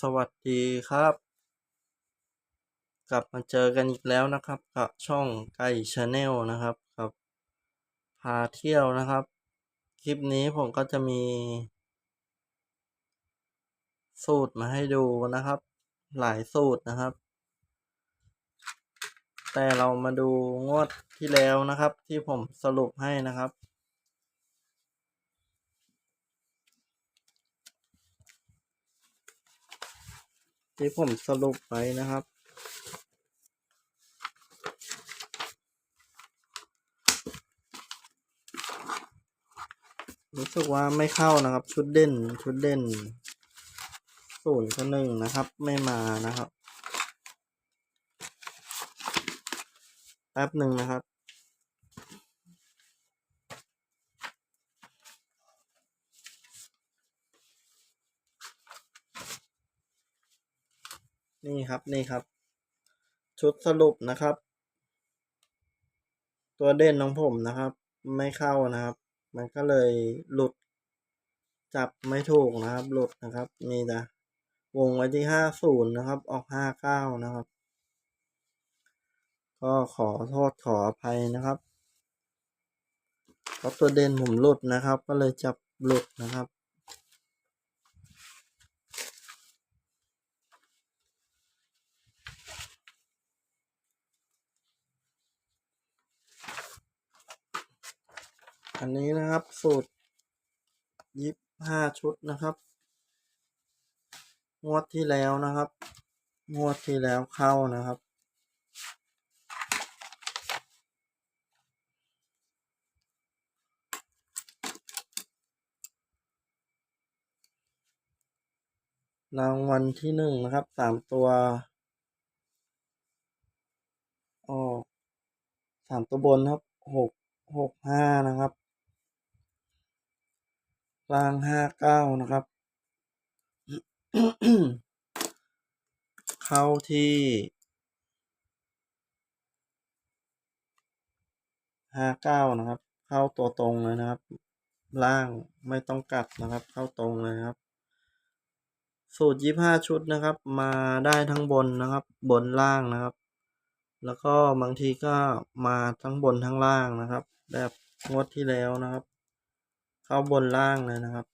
สวัสดีครับ กลับมาเจอกันอีกแล้วนะครับ กับช่องไก่ชาแนลนะครับกับพาเที่ยวนะครับ คลิปนี้ผมก็จะมี สูตรมาให้ดูนะครับ หลายสูตรนะครับ แต่เรามาดูงวดที่แล้วนะครับ ที่ผมสรุปให้นะครับ ที่ผมสรุปไปนะครับ รู้สึกว่าไม่เข้านะครับ ชุดเด่นชุดเด่นศูนย์กับหนึ่งนะครับ ไม่มานะครับแป๊บหนึ่งนะครับ นี่ครับนี่ครับ ชุดสรุปนะครับ ตัวเด่นของผมนะครับ ไม่เข้านะครับ มันก็เลยหลุด จับไม่ถูกนะครับ หลุดนะครับ นี่นะวงไว้ที่ห้าศูนย์นะครับ ออกห้าเก้านะครับ ก็ขอโทษขออภัยนะครับเพราะตัวเด่นผมหลุดนะครับ ก็เลยจับหลุดนะครับ อันนี้นะครับสูตรยี่ห้าชุดนะครับ งวดที่แล้วนะครับ งวดที่แล้วเข้านะครับ รางวัลที่หนึ่งนะครับสามตัวออกสามตัวบนครับหกหกห้านะครับ ลางห้าเก้านะครับ เข้าที่ห้าเก้านะครับ เข้าตัวตรงเลยนะครับ ล่างไม่ต้องกลับนะครับ เข้าตรงเลยครับ สูตรยี่ห้าชุดนะครับ มาได้ทั้งบนนะครับ บนล่างนะครับ แล้วก็บางทีก็มาทั้งบนทั้งล่างนะครับ แบบงวดที่แล้วนะครับ เข้าบนล่างเลยนะครับ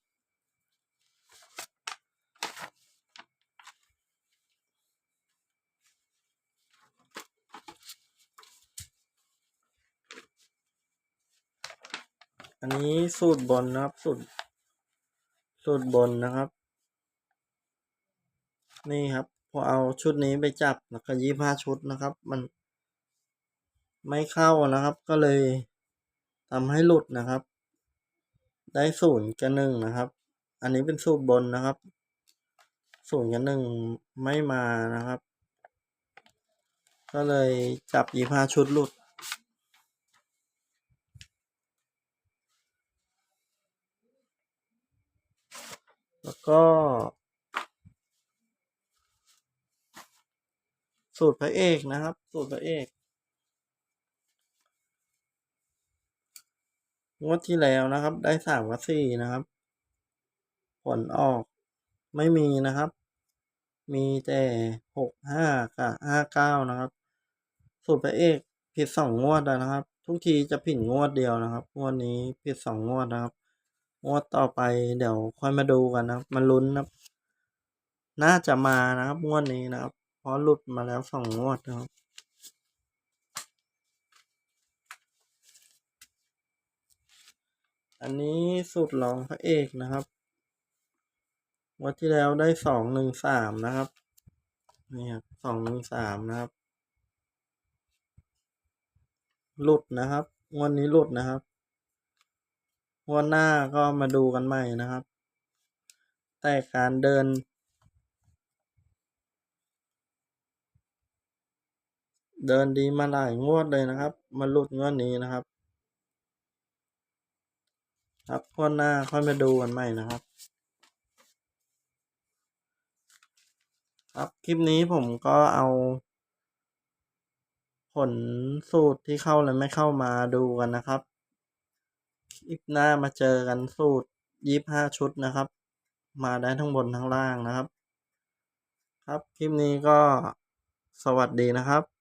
อันนี้สูตรบนนะครับสูตรสูตรบนนะครับ นี่ครับพอเอาชุดนี้ไปจับแล้วก็ยี่ห้าชุดนะครับ มันไม่เข้านะครับ ก็เลยทำให้หลุดนะครับ ได้ศูนย์กับหนึ่งนะครับ อันนี้เป็นสูตรบนนะครับศูนย์กับหนึ่งไม่มานะครับ ก็เลยจับยี่ห้าชุดหลุด แล้วก็ สูตรพระเอกนะครับ สูตรพระเอก งวดที่แล้วนะครับ ได้สามกับสี่นะครับ ผลออกไม่มีนะครับ มีแต่หกห้ากับห้าเก้านะครับ สูตรพระเอกผิดสองงวดแล้วนะครับ ทุกทีจะผิดงวดเดียวนะครับงวดนี้ผิดสองงวดนะครับ งวดต่อไปเดี๋ยวค่อยมาดูกันนะครับมาลุ้นนะครับน่าจะมานะครับงวดนี้นะครับเพราะหลุดมาแล้วสองงวดนะครับ อันนี้สูตรองพระเอกนะครับ วันที่แล้วได้สองหนึ่งสามนะครับ นี่ครับสองหนึ่งสามนะครับ หลุดนะครับงวดนี้หลุดนะครับงวดหน้าก็มาดูกันใหม่นะครับ แต่การเดิน เดินดีมาหลายงวดเลยนะครับ มาหลุดงวดนี้นะครับ ครับงวดหน้าค่อยมาดูกันใหม่นะครับ ครับคลิปนี้ผมก็เอา ผลสูตรที่เข้าและไม่เข้ามาดูกันนะครับคลิปหน้ามาเจอกันสูตรยี่ห้าชุดนะครับ มาได้ทั้งบนทั้งล่างนะครับ ครับคลิปนี้ก็สวัสดีนะครับ